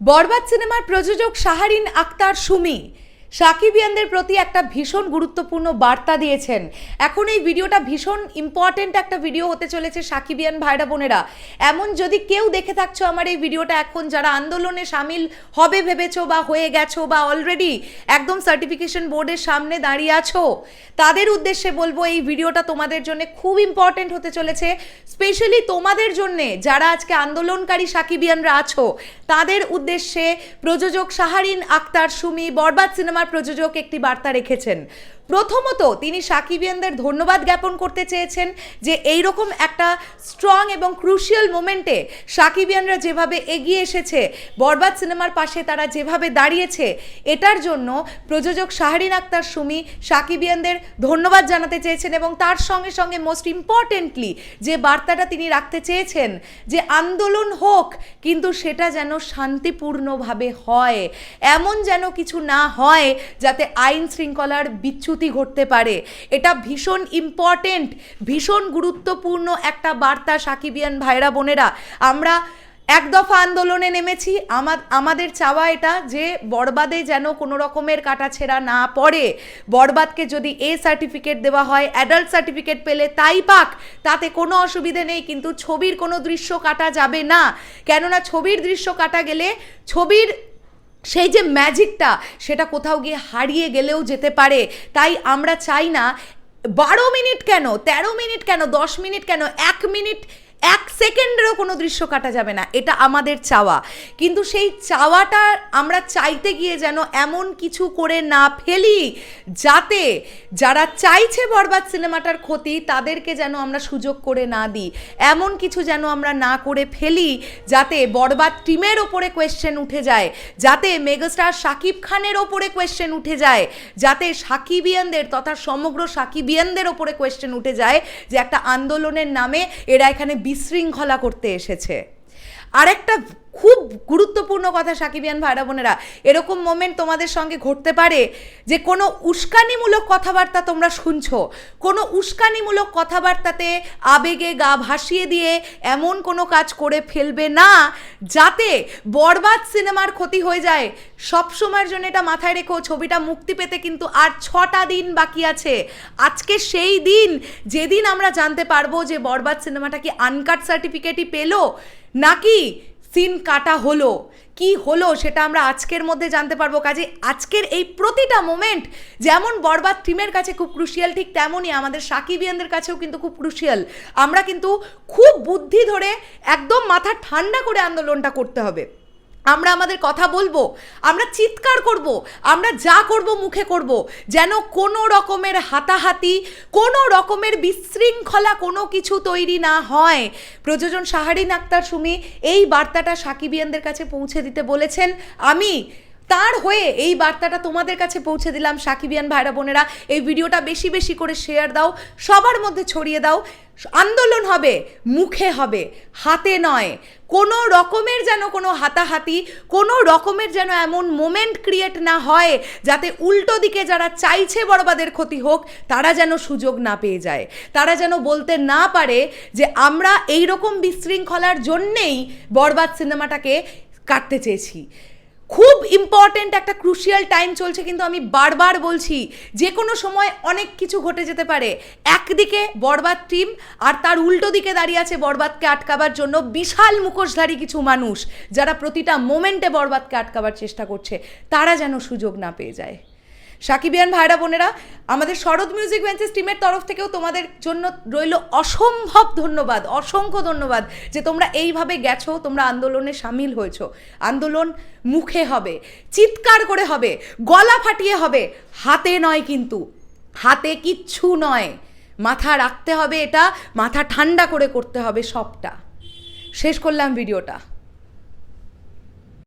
বরবাদ সিনেমার প্রযোজক শাহারিন আক্তার সুমি সাকিবিয়ানদের প্রতি একটা ভীষণ গুরুত্বপূর্ণ বার্তা দিয়েছেন। এখন এই ভিডিওটা ভীষণ ইম্পর্টেন্ট একটা ভিডিও হতে চলেছে সাকিবিয়ান ভাইরা বোনেরা। এমন যদি কেউ দেখে থাকছো আমার এই ভিডিওটা এখন যারা আন্দোলনে সামিল হবে ভেবেছো বা হয়ে গেছো বা অলরেডি একদম সার্টিফিকেশন বোর্ডের সামনে দাঁড়িয়ে আছো, তাদের উদ্দেশ্যে বলব এই ভিডিওটা তোমাদের জন্য খুব ইম্পর্টেন্ট হতে চলেছে। স্পেশালি তোমাদের জন্যে যারা আজকে আন্দোলনকারী সাকিবিয়ানরা আছো, তাদের উদ্দেশ্যে প্রযোজক শাহারিন আক্তার, সুমি, বরবাদ সিনেমার প্রযোজক একটি বার্তা রেখেছেন। প্রথমত তিনি সাকিবিয়ানদের ধন্যবাদ জ্ঞাপন করতে চেয়েছেন যে এই রকম একটা স্ট্রং এবং ক্রুশিয়াল মোমেন্টে সাকিবিয়ানরা যেভাবে এগিয়ে এসেছে, বরবাদ সিনেমার পাশে তারা যেভাবে দাঁড়িয়েছে, এটার জন্য প্রযোজক শাহরিন আক্তার সুমি সাকিবিয়ানদের ধন্যবাদ জানাতে চেয়েছেন এবং তার সঙ্গে সঙ্গে মোস্ট ইম্পর্টেন্টলি যে বার্তাটা তিনি রাখতে চেয়েছেন যে আন্দোলন হোক, কিন্তু সেটা যেন শান্তিপূর্ণভাবে হয়, এমন যেন কিছু না হয় যাতে আইন শৃঙ্খলার বিচ্যুতি ঘটতে পারে। এটা ভীষণ ইম্পর্টেন্ট ভীষণ গুরুত্বপূর্ণ একটা বার্তা সাকিবিয়ান ভাইরা, বোনেরা। আমরা এক দফা আন্দোলনে নেমেছি। আমাদের চাওয়া এটা যে বরবাদে যেন কোনো রকমের কাটাছেড়া না পড়ে। বরবাদকে যদি এ সার্টিফিকেট দেওয়া হয় অ্যাডাল্ট সার্টিফিকেট পেলে তাই পাক। তাতে কোনো অসুবিধে নেই, কিন্তু ছবির কোনো দৃশ্য কাটা যাবে না। কেননা ছবির দৃশ্য কাটা গেলে ছবির সেই যে ম্যাজিকটা, সেটা কোথাও গিয়ে হারিয়ে গেলেও যেতে পারে। তাই আমরা চাই না, বারো মিনিট কেন, তেরো মিনিট কেন, দশ মিনিট কেন, এক মিনিট এক সেকেন্ডেরও কোনো দৃশ্য কাটা যাবে না, এটা আমাদের চাওয়া। কিন্তু সেই চাওয়াটা আমরা চাইতে গিয়ে যেন এমন কিছু করে না ফেলি, যাতে যারা চাইছে বরবাদ সিনেমাটার ক্ষতি, তাদেরকে যেন আমরা সুযোগ করে না দিই। এমন কিছু যেন আমরা না করে ফেলি, যাতে বরবাদ টিমের ওপরে কোয়েশ্চেন উঠে যায়, যাতে মেগাস্টার শাকিব খানের ওপরে কোয়েশ্চেন উঠে যায়, যাতে সাকিবিয়ানদের তথা সমগ্র সাকিবিয়ানদের ওপরে কোয়েশ্চেন উঠে যায় যে একটা আন্দোলনের নামে এরা এখানে বিশৃঙ্খলা করতে এসেছে। আরেকটা খুব গুরুত্বপূর্ণ কথা সাকিবিয়ান ভাইরা বোনেরা, এরকম মোমেন্ট তোমাদের সঙ্গে ঘটতে পারে যে কোনো উস্কানিমূলক কথাবার্তা তোমরা শুনছো, কোনো উস্কানিমূলক কথাবার্তাতে আবেগে গা ভাসিয়ে দিয়ে এমন কোনো কাজ করে ফেলবে না, যাতে বরবাদ সিনেমার ক্ষতি হয়ে যায়। সব সময়ের জন্য এটা মাথায় রেখো, ছবিটা মুক্তি পেতে কিন্তু আর ছটা দিন বাকি আছে। আজকে সেই দিন, যেদিন আমরা জানতে পারব যে বরবাদ সিনেমাটা কি আনকাট সার্টিফিকেটই পেল, নাকি সিন কাটা হলো, কি হলো সেটা আমরা আজকের মধ্যে জানতে পারব। কাজে আজকের এই প্রতিটা মোমেন্ট যেমন বরবাদ টিমের কাছে খুব ক্রুশিয়াল ঠিক তেমনই আমাদের সাকিবিয়ানদের কাছেও কিন্তু খুব ক্রুশিয়াল আমরা কিন্তু খুব বুদ্ধি ধরে একদম মাথা ঠান্ডা করে আন্দোলনটা করতে হবে। আমরা আমাদের কথা বলব, আমরা চিৎকার করব, আমরা যা করব মুখে করব, যেন কোনো রকমের হাতাহাতি, কোনো রকমের বিশৃঙ্খলা কোনো কিছু তৈরি না হয়। প্রযোজন সাহারিন আক্তার সুমি এই বার্তাটা সাকিবিয়ানদের কাছে পৌঁছে দিতে বলেছেন। আমি তার হয়ে এই বার্তাটা তোমাদের কাছে পৌঁছে দিলাম। সাকিবিয়ান ভাইরা বোনেরা, এই ভিডিওটা বেশি বেশি করে শেয়ার দাও, সবার মধ্যে ছড়িয়ে দাও। আন্দোলন হবে, মুখে হবে, হাতে নয়। কোনো রকমের যেন কোনো হাতাহাতি, কোনো রকমের যেন এমন মোমেন্ট ক্রিয়েট না হয়, যাতে উল্টো দিকে যারা চাইছে বরবাদের ক্ষতি হোক, তারা যেন সুযোগ না পেয়ে যায়। তারা যেন বলতে না পারে যে আমরা এই রকম বিশৃঙ্খলার জন্যেই বরবাদ সিনেমাটাকে কাটতে চেয়েছি। খুব ইম্পর্টেন্ট একটা ক্রুশিয়াল টাইম চলছে কিন্তু আমি বারবার বলছি যে কোনো সময় অনেক কিছু ঘটে যেতে পারে। একদিকে বরবাদ টিম আর তার উল্টো দিকে দাঁড়িয়ে আছে বরবাদকে আটকাবার জন্য বিশাল মুখোশধারী কিছু মানুষ, যারা প্রতিটা মোমেন্টে বরবাদকে আটকাবার চেষ্টা করছে। তারা যেন সুযোগ না পেয়ে যায়। সাকিবিয়ান ভাইরা বোনেরা, আমাদের শরৎ মিউজিক বেঞ্চেস টিমের তরফ থেকেও তোমাদের জন্য রইল অসম্ভব ধন্যবাদ, অসংখ্য ধন্যবাদ যে তোমরা এইভাবে গেছো, তোমরা আন্দোলনে সামিল হয়েছো। আন্দোলন মুখে হবে, চিৎকার করে হবে, গলা ফাটিয়ে হবে, হাতে নয় কিন্তু, হাতে কিচ্ছু নয়। মাথা রাখতে হবে এটা, মাথা ঠান্ডা করে করতে হবে সবটা। শেষ করলাম ভিডিওটা।